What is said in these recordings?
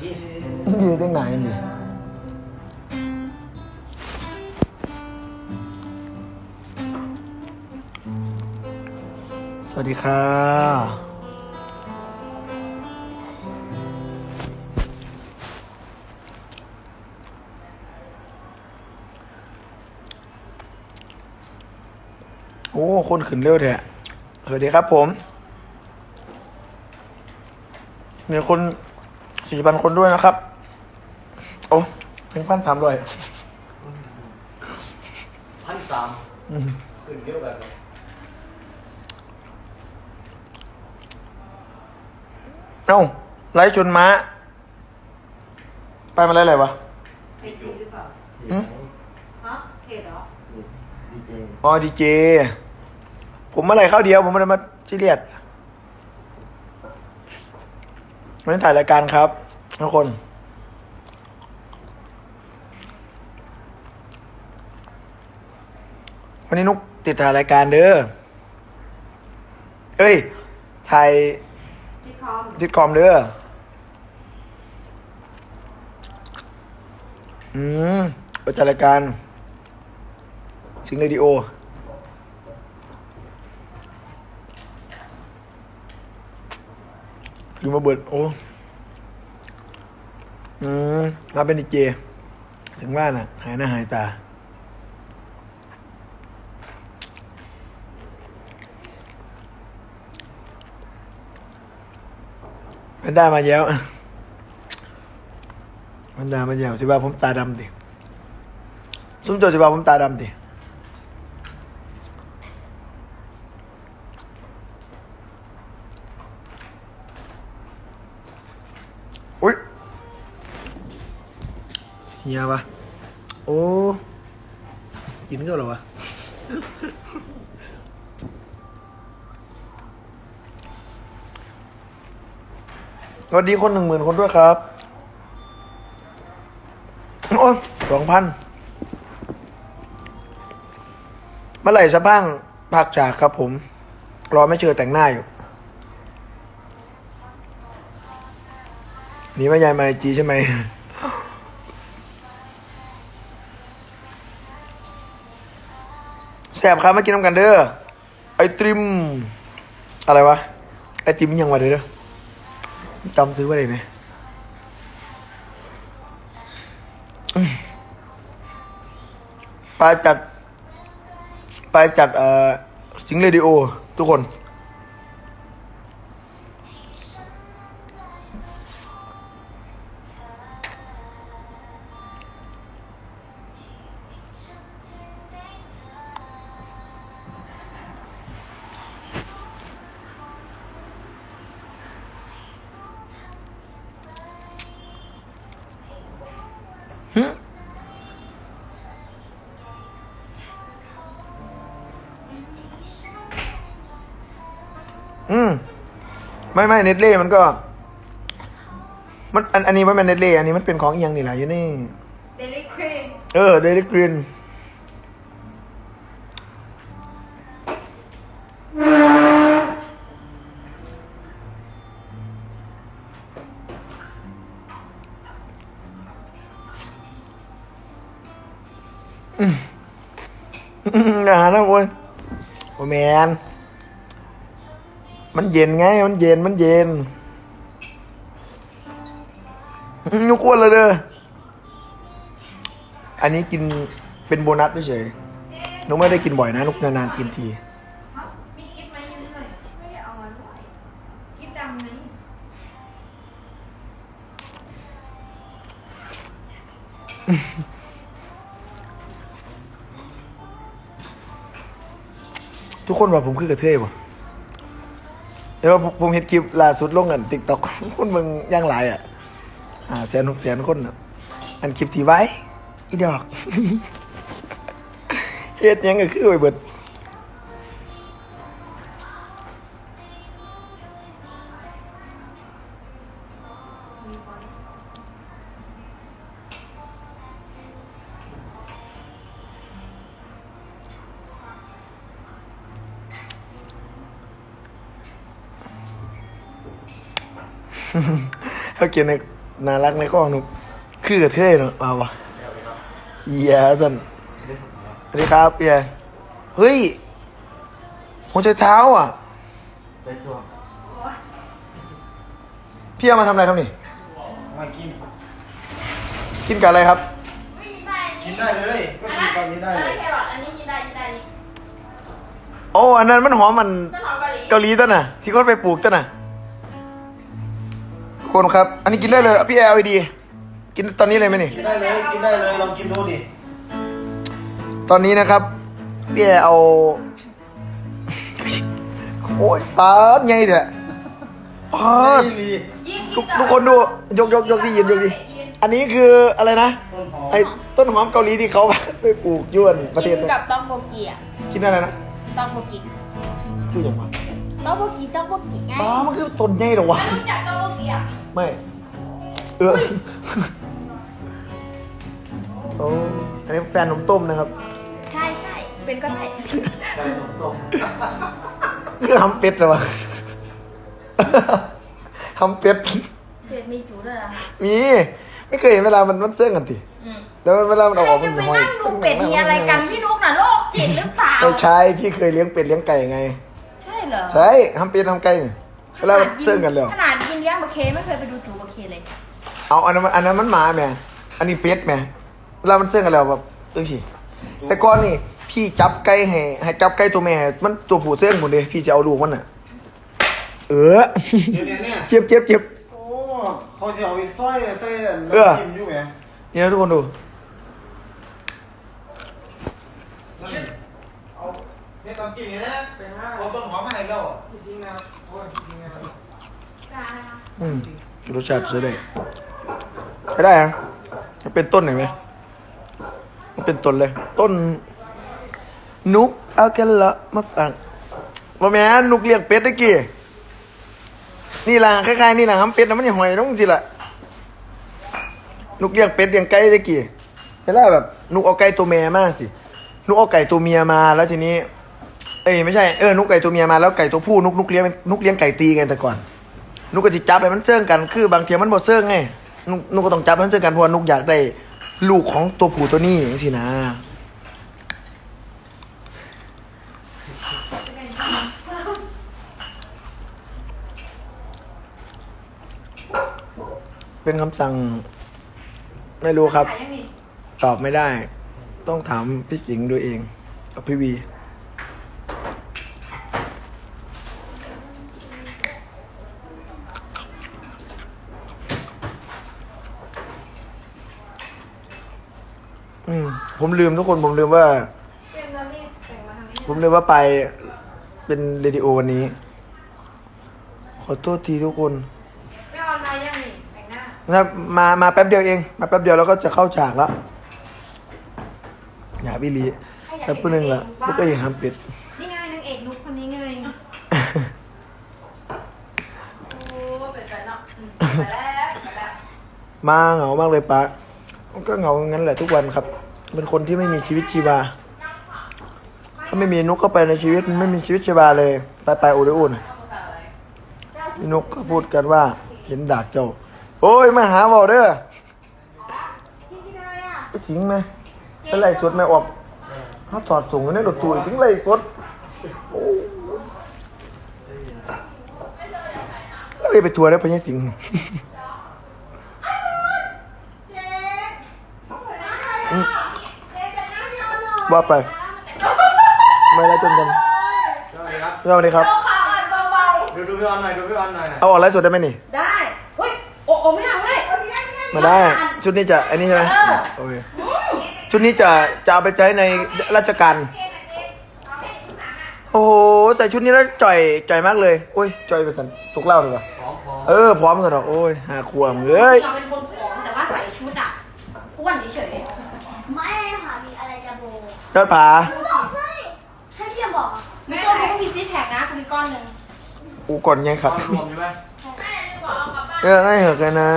ที่ยืนตั้งไหนนี่สวัสดีค่ะโอ้ คนขึ้นเร็วแท้สวัสดีครับผมมีคน สี่พันคนด้วยนะครับ โอ้เป็นพันสามด้วยพันสามขึ้นเยอะแบบนี้เอ้าไล่ชนม้า ไปมาไล่อะไรวะไปจริงหรือเปล่าอืมฮะเขตเหรอดีเจอ๋อดีเจ ผมมาไล่เข้าเดียว ผมไม่ได้มาซีเรียสวันนี้ถ่ายรายการครับ ทุกคน วันนี้นุกติดถ่ายรายการเด้อ เอ้ย ถ่ายที่คอมทิดคอมเด้อ อืมประจัดรายการสิงห์เรดิโออยู่มาเบิด โอ้ อืมมาเป็นดีเจ ถึงว่าน่ะ หายหน้าหายตา มันได้มาแล้วมันได้มาแล้วสิว่าผมตาดำดิสุ่มโจสิว่าผมตาดำดิ ฮียปะโอ้ กินก็หรอวะ สวัสดีคนหนึ่งหมื่นคนด้วยครับ โอ้สองพันเมื่อไหร่จะบ้างภาคจากครับผม รอไม่เจอแต่งหน้าอยู่นี่ว่ายายมาไอจีใช่ไหม แสบครับมากินน้ำกันเด้อไอติม อะไรวะ ไอติมยังวะเด้อจำซื้อไว้เลยไหมอืมไปจัด ไปจัดเอ่อสิงเรดิโอ ทุกคน ไม่ไม่เน็ตเล่มันก็ มันอันอันนี้ไม่เป็นเน็ตเล่อันนี้มันเป็นของอีกอย่างนี่แหละอยู่นี่ เดลิควีนเออเดลิกรีนอาหารนะโว้ยโอ้แมน มันเย็นไง มันเย็น มันเย็นนุกอ้วนเลยเด้อ อันนี้กินเป็นโบนัสเฉยนุกไม่ได้กินบ่อยนะนุกนานๆกินทีทุกคนว่าผมคือกระเทยป่ะ เดี๋ยวผมผมเห็นคลิปล่าสุดลงกันติ๊กต็อกคนมึงย่างหลายอะอ่าแสนหกแสนคนอะอันคลิปที่ไว้อีดอกเฮ็ดยังก็คือไปเบิด เขาเขียนในน่ารักในกล้องนุกคือกับเท่เนาะมาวะเหี้ยตันสวัสดีครับเหี้ยเฮ้ยหัวใจเท้าอะไปชัวร์พี่เอามาทำอะไรครับนี่ มากิน กินกับอะไรครับไม่ยินได้กินได้เลยก็กินตอนนี้ได้เลยแครอทอันนี้ยินได้ยินได้นี่โอ้อันนั้นมันหอมมันต้นหอมเกาหลีเกาหลีต้นน่ะ ที่เขาไปปลูกต้นน่ะทุก คนครับ อันนี้กินได้เลยอะพี่แอลดี กินตอนนี้เลยไหมนี่กินได้เลยกินได้เลยลองกินดูดิตอนนี้นะครับพี่แอลเอาโอ้ยปาดไงเถอะปาดไม่มียิ่งทุกทุกคนดูยกยกยกที่ยินยกดิอันนี้คืออะไรนะต้นหอมไอ้ต้นหอมเกาหลีที่เขาไปปลูกยวนประเทศกินนั้นกับต้องโบกีอะกินอะไรนะต้องโบกีคืออย่างวะ ต้องโบกีต้องโบกีไงป้ามันคือต้นใหญ่เหรอวะ รู้จักต้องโบกีอะไม่ เออโอ้อันนี้แฟนนมต้มนะครับใช่ใช่เป็นก็ได้ไก่ต้มต้มคือทำเป็ดเหรอวะทำเป็ด เจ็ดมีจูด้วยเหรอมี ไม่เคยเห็นเวลามันมันเสื่องกันทีอืมแล้วเวลามันใคเอารออกมัจะนไปห้อยนั่งดูเป็ดมีอะไรกันพี่นุ๊กน่ะโรคจิตหรือเปล่า ไม่ใช่พี่เคยเลี้ยงเป็ดเลี้ยงไก่ไงใช่ เหรอใช่ทำเป็ดทำไก่นี่เวลามันเสื่องกันแล้วขนาดกินย่างบะเคไม่เคยไปดูจูบะเคเลย เอาอันนั้นมันอันนั้นมันหมาแม่อันนี้เป็ดแม่เวลามันเสื่องกันแล้วแบบเออสิแต่ก่อนนี่พี่จับไก่ให้ให้จับไก่ตัวแม่ให้มันตัวผู้เสื่องหมดเลยพี่จะเอาลูกมันอะ เออเดี๋ยวเนี้เนี่ยเจ็บเจ็บเจ็บโอ้เขาจะเอาไปสร้อยใส่เออน้ำจิ้มอยู่ไหมนี่นะทุกคนดู นี่เอา เนี่ยน้ำจิ้มเนี่ยนะเอาต้นหอมมาให้เราจริงนะโอ้ยจริงนะอืมรสชาติใช้ได้ใช้ได้ฮะมันเป็นต้นเห็นไหมมันเป็นต้นเลย ต้น นุกเอาแกันละมาฟังว่าแม่นนุกเลี้ยงเป็ดตะกี้นี่ล่ะคล้ายๆนี่ล่ะทำเป็ดนะมันยังหอยต้องสิล่ะนุกเลี้ยงเป็ดเลี้ยงไก่ตะกี้เวลาแบบนุกเอาไก่ตัวแม่มาสินุกเอาไก่ตัวเมียมาแล้วทีนี้เอ้ยไม่ใช่เออนุกไก่ตัวเมียมาแล้วไก่ตัวผู้นุกนุกเลี้ยงนุกเลี้ยงไก่ตีกันแต่ก่อนนุกก็จิจับให้มันเสื่องกันคือบางทีมันบ่เสื่องไงนุกนุกก็ต้องจับให้มันเสื่องกันเพราะว่านุกอยากได้ลูกของตัวผู้ตัวนี้อย่างนี้สินะเป็นคำสั่ง ไม่รู้ครับขายยังมีตอบไม่ได้ ต้องถามพี่สิงห์ดูเองกับพี่วี ผมลืมทุกคนผมลืมว่าเป็นตอนนี้แต่งมาทางนี้ผมลืมว่าไปเป็นเรดิโอวันนี้ ขอโทษทีทุกคนไม่ออนไลน์ยังนี่แต่งหน้านะครับมามาแป๊บเดียวเอง มาแป๊บเดียวแล้วก็จะเข้าฉากแล้วอย่าพี่ลีแป๊บนึงละลูกก็ยังทำเป็ดนี่ไงนางเอกนุ๊กคนนี้ไงโอ้เป็นไปเนาะอืมไปแล้วไปแล้ว มาเหงามากเลยปะก็เหงางั้นแหละทุกวันครับ เป็นคนที่ไม่มีชีวิตชีวา ถ้าไม่มีนุกเข้าไปในชีวิตมันไม่มีชีวิตชีวาเลย ไปไปอุดอุ่นพี่นุกก็พูดกันว่าเห็นดากเจ้า โอ้ยมาหาเบาเด้อพี่กินอะไรอะไอ้สิงไหมเป็นไรสดไหมออกเขาถอดส่งอยู่ในรถตู้ถึงไรกดโอ้แล้วไปทัวร์ได้ปะเนี่ยสิงห์อืม ว่าไป ไม่ได้จนกันสวัสดีครับ สวัสดีครับดูดูพี่ออนหน่อย ดูพี่ออนหน่อยนะเอาออกไลฟ์สดได้ไหมนี่ได้เฮ้ยโอ้โอ้ไม่ได้ไม่ได้มาได้ ชุดนี้จะอันนี้ใช่ไหมเออโอเคชุดนี้จะจะเอาไปใช้ในราชการ โอ้โห ใส่ชุดนี้แล้วจ่อยจ่อยมากเลย โอ้ยจ่อยไปสันตกเหล่าเลยว่ะหอมหอมเออ พร้อมกันหรอกโอ้ยหาครัวมึงเอ้ย เราเป็นคนผอมแต่ว่าใส่ชุดอะอ้วนเฉยไม่ค่ะมีอะไรจะโบ ยอดผาใช่ถ้าเทียมบอกๆแม่ตัวก็มีซิทแพคนะกูมีก้อนหนึ่งอูก่อนยังครับรวมใช่ไหมเออได้เหอะกันนะ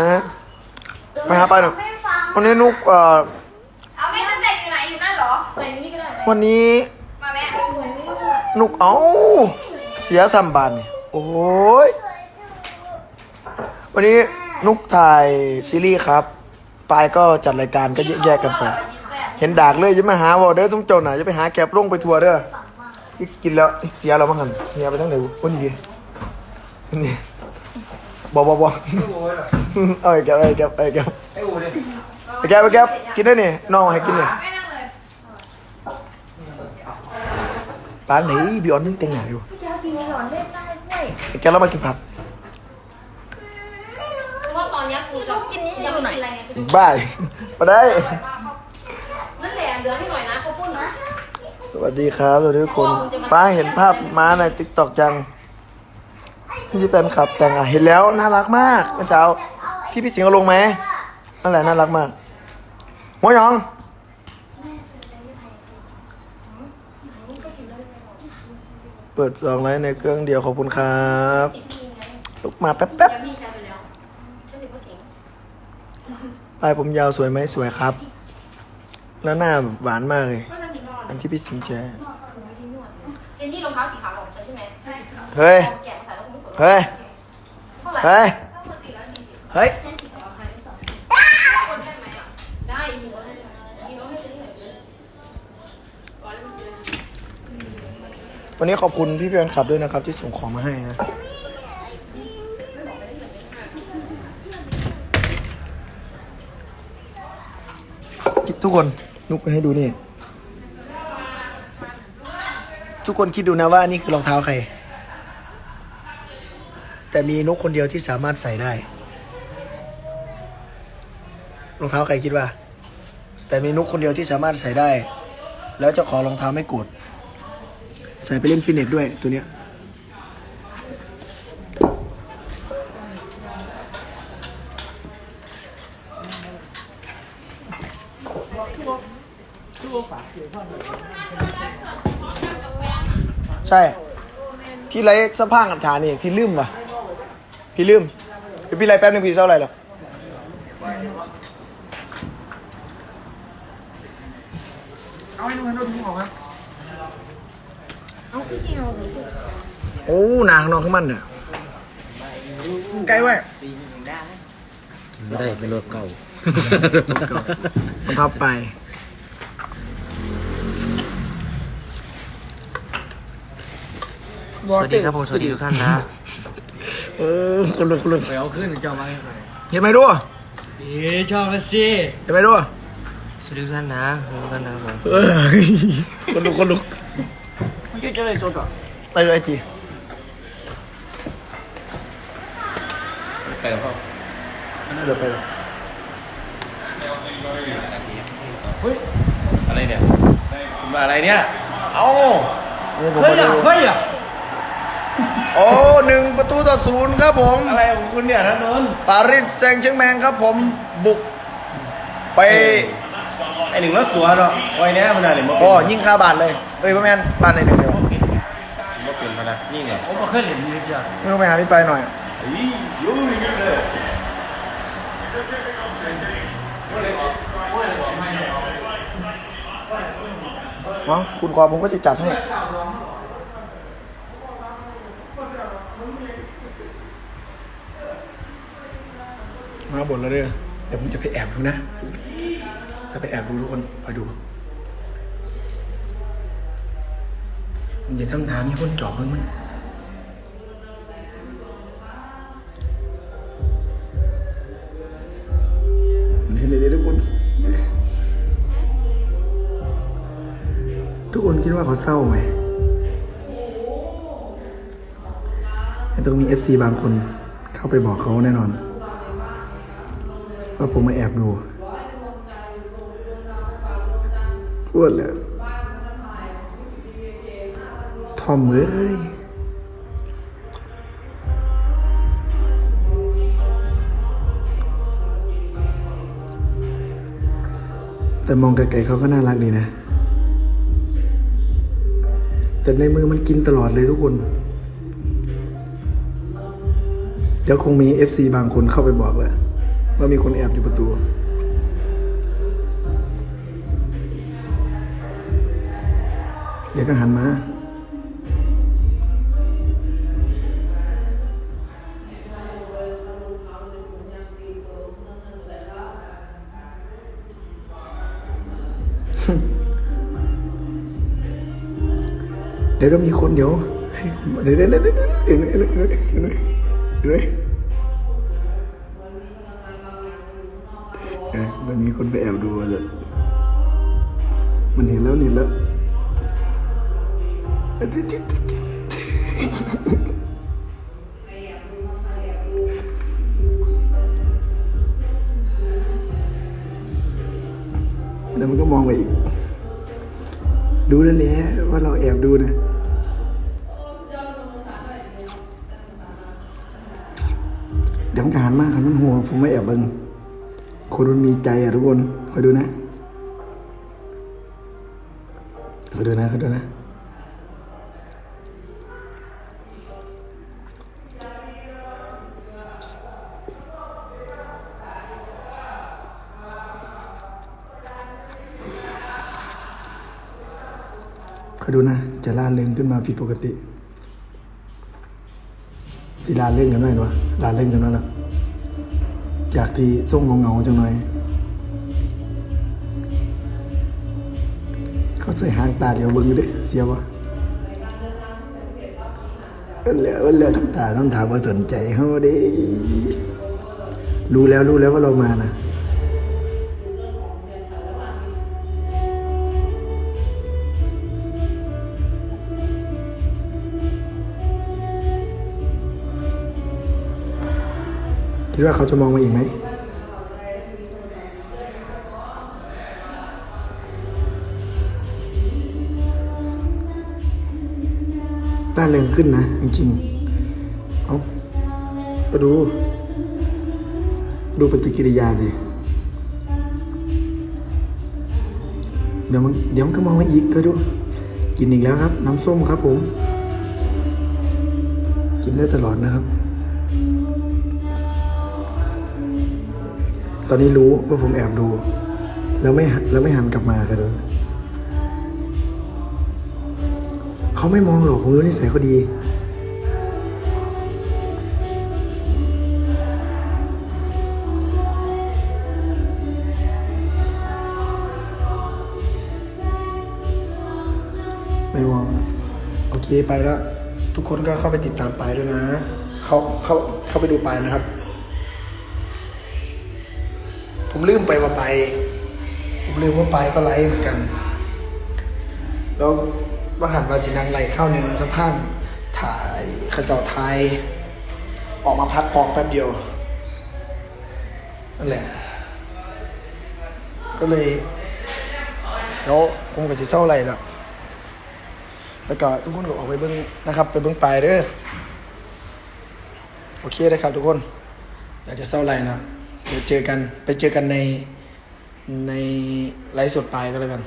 ไปหาไปหน่อยไม่ฟังวันนี้นุกเอ่อเอาแม่ตั้งแต่อยู่ไหนอยู่นั่นเหรอใส่อยู่นี่ก็ได้วันนี้มาแม่สวยไหมลูกนุกเอ้าเสียสัมบันโอ้ยวันนี้นุกถ่ายซีรีส์ครับปายก็จัดรายการก็แยกๆกันไปเห็นดากเลยจะมาหาว่าเด้อต้องเจ้าหน่ะจะไปหาแก็บลงไปทัวร์เด้อที่กินแล้วเสียเราบ้างหันเสียไปทั้งไหนวะวันนี้ดิวันนี้บอบอบอไอ้อูเลยเหรอเอาไอ้แก็บไอ้แก็บไอ้แก็บไอ้อูเลยไอ้แก็บไอ้แก็บกินได้นี่น้องให้กินนี่ไม่นั่งเลยร้านไหนบิออนนึงเต็งไหนอยู่พี่แก้วกินไม่ร้อนเล่นได้ด้วยไอ้แก็บเรามากินผักเพราะว่าตอนเนี้ยกูจะกินนี่ยังไม่กินอะไรไงกูบ้าเลยมาได้นั่นแหละ เหลือให้หน่อยนะเขาปุ้นนะสวัสดีครับสวัสดีทุกคนป้าเห็นภาพม้าในติ๊กต็อกจังนี่แฟนคลับแต่งอะเห็นแล้วน่ารักมากเมื่อเช้า ที่พี่สิงห์เอาลงไหมนั่นแหละน่ารักมากหัวหยองเปิดสองไลน์ในเครื่องเดียวขอบคุณครับลุกมาแป๊บแป๊บแกมีใครไปแล้วฉันถือว่าสิงๆปลายผมยาวสวยไหมสวยครับ แล้วหน้าหวานมากเลย ก็นั่งกินนอนอันที่พี่สิงห์แชร์เจนนี่รองเท้าสีขาวของฉันใช่ไหมใช่ค่ะเฮ้ย แกะมาใส่แล้วกูไม่สนเฮ้ย เท่าไหร่เฮ้ย เฮ้ย ได้ยินแล้วได้ยินแล้วให้เจนนี่หน่อยวันนี้ขอบคุณพี่เพื่อนขับด้วยนะครับ ที่ส่งของมาให้นะ ทุกคน นุกให้ดูนี่ ทุกคนคิดดูนะว่านี่คือรองเท้าใคร แต่มีนุกคนเดียวที่สามารถใส่ได้ รองเท้าใครคิดว่า แต่มีนุกคนเดียวที่สามารถใส่ได้ แล้วจ้าขอรองเท้าไม่โกรธใส่ไปเล่นฟิตเนสด้วยตัวเนี้ย ใช่ พี่ไรสะพางกับฐานนี่พี่ลืมว่ะ พี่ลืมเดี๋ยวพี่ไรแป๊บนึงพี่เท่าไหร่หรอเอาให้ดูให้ดูทิ้งออกครับเอาพี่เดียวโอ้หนาข้างนอกข้างมันเนี่ยใกล้ไว้ไม่ได้เป็นรถเก่า มันทับไป สวัสดีครับผมสวัสดีทุกท่านนะ เออคนลุกคนลุกไปเอาขึ้นเจ้ามาให้เห็นไหมด้วยเอ๊ชอบละสิเห็นไหมด้วยสวัสดีทุกท่านนะทุกท่านนะครับผมเออคนลุกคนลุกไม่ใช่เจอไอ้สดอะไปเลยไอจีไปแล้วพ่อเดี๋ยวไปเลยอะไรเนี่ยคุณมาอะไรเนี่ย เอ้านี่ผมเฮ้ยมาอะดูเฮ้ยอะ โอ้หนึ่งประตูต่อศูนย์ครับผม อะไรของคุณเนี่ยนะนนท์ปารีสแซงต์แชร์แมงครับผมบุกไป ไอหนึ่งแล้วตัวเนาะไว้เนี้ยมันอะไรมาโอ้ยิงคาบาทเลย เอ้ยพ่อแม่นบ้านไหนหนึ่งเดียวมาเปลี่ยนพนักยิ่งเหรอผมมาเคยเห็นยืดจ้ะไม่ต้องไปหาพี่ไปหน่อย อียุ่ยนี่เลยเนาะคุณกอผมก็จะจัดให้ มาบ่นแล้วเด้อเดี๋ยวผมจะไปแอบดูนะจะไปแอบดูทุกคนคอยดูผมจะทำถามมีคนจอบเพิ่งมันนี่เลยทุกคนทุกคนคิดว่าเขาเศร้าไหมแต่ต้องมี FC บางคนเข้าไปบอกเขาแน่นอน ว่าผมมาแอบดูพูดเลยทอมเอ้ยแต่มองไกลๆเขาก็น่ารักดีนะ แต่ในมือมันกินตลอดเลยทุกคน เดี๋ยวคงมี FC บางคนเข้าไปบอกแหละ ว่ามีคนแอบอยู่ประตู เดี๋ยวก็หันมาเดี๋ยวก็มีคนเดี๋ยวเดี๋ยวเดี๋ยวเดี๋ยวเดี๋ยวเดี๋ยว มันมีคนไปแอบดูเลยมันเห็นแล้วเห็นแล้วแล้วมันก็มองไปอีก ดูแล้วแหละว่าเราแอบดูนะเดี๋ยวมันก็หันมากครับมันหัวผมไม่แอบเบิง คนมันมีใจอะทุกคนคอยดูนะคอยดูนะคอยดูนะคอยดูนะจะล่าเริงขึ้นมาผิดปกติ สิลาเล่นกันหน่อยวะลาเล่นกันหน่อยนะจากที่ส่งเงาๆจังหน่อย เขาใส่หางตาเดี๋ยวเบิ้งอยู่ดิเสียวะเออเหลือเออเหลือทำตาต้องถามว่าสนใจเขาดิรู้แล้วรู้แล้วว่าเรามานะ คิดว่าเขาจะมองมาอีกไหมต้าเริงขึ้นนะ จริงๆ เอาก็ดู ดูปฏิกิริยาสิ เดี๋ยวมันเดี๋ยวมันก็มองมาอีกก็ดู กินอีกแล้วครับ น้ำส้มครับผม กินได้ตลอดนะครับ อนนี้รู้ว่าผมแอบดู แล้วไม่แล้วไม่หันกลับมากันเลยเขาไม่มองหรอกผมรู้นิสัยเขาดีไม่มองโอเคไปแล้ว ทุกคนก็เข้าไปติดตามไปายด้วยนะ เขาเขาเข้าไปดูไปนะครับ ผมลืมไปว่าไป ผมลืมว่าไปก็ไลฟ์เหมือนกัน แล้วว่าหันมาจินังไหลเข้าหนึ่งสักพักถ่ายขจอไทย ออกมาพักกองแป๊บเดียวนั่นแหละ ก็เลยแล้วผมก็จะเศร้าไรแล้วแล้วก็ทุกคนก็ออกไปเบิ้งนะครับ ไปเบิ้งปลายเด้อโอเคนะครับทุกคนอยากจะเศร้าไรนะ ดี๋ยวเจอกันไปเจอกันในในไลฟ์สดปลายก็แล้วกัน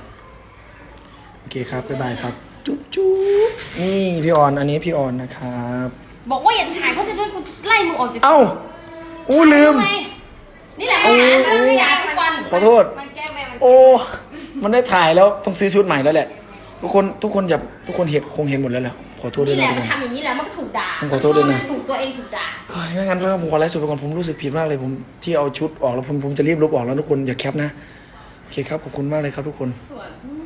โอเคครับ บ๊ายบายครับ จุ๊บจุ๊บนี่พี่ออน อันนี้พี่ออนนะครับ บอกว่าอย่าถ่ายเพราะจะด้วยกูไล่มึงออกจากเอ้าอู้ลืม ทำไนี่แหละปัญหาเรื่องขยะทุกวันขอโทษ มันแก้แม่มันโอ้ มันได้ถ่ายแล้วต้องซื้อชุดใหม่แล้วแหละ ทุกคนทุกคนอย่าทุกคนเห็นคงเห็นหมดแล้วแหละ ขอโทษด้วนี่ยแหนะละมันทำอย่างนี้แหละมันก็ถูกด่าผมขอโทษด้วยนะ ถูกตัวเองถูกด่า เฮ้ยไม่งั้นผมขอไลฟ์สดไปก่อนผมรู้สึกผิดมากเลยผมที่เอาชุดออกแล้วผมผมจะรีบลบออกแล้วทุกคนอย่าแคปนะโอเคครับขอบคุณมากเลยครับทุกคน ส่วนอืม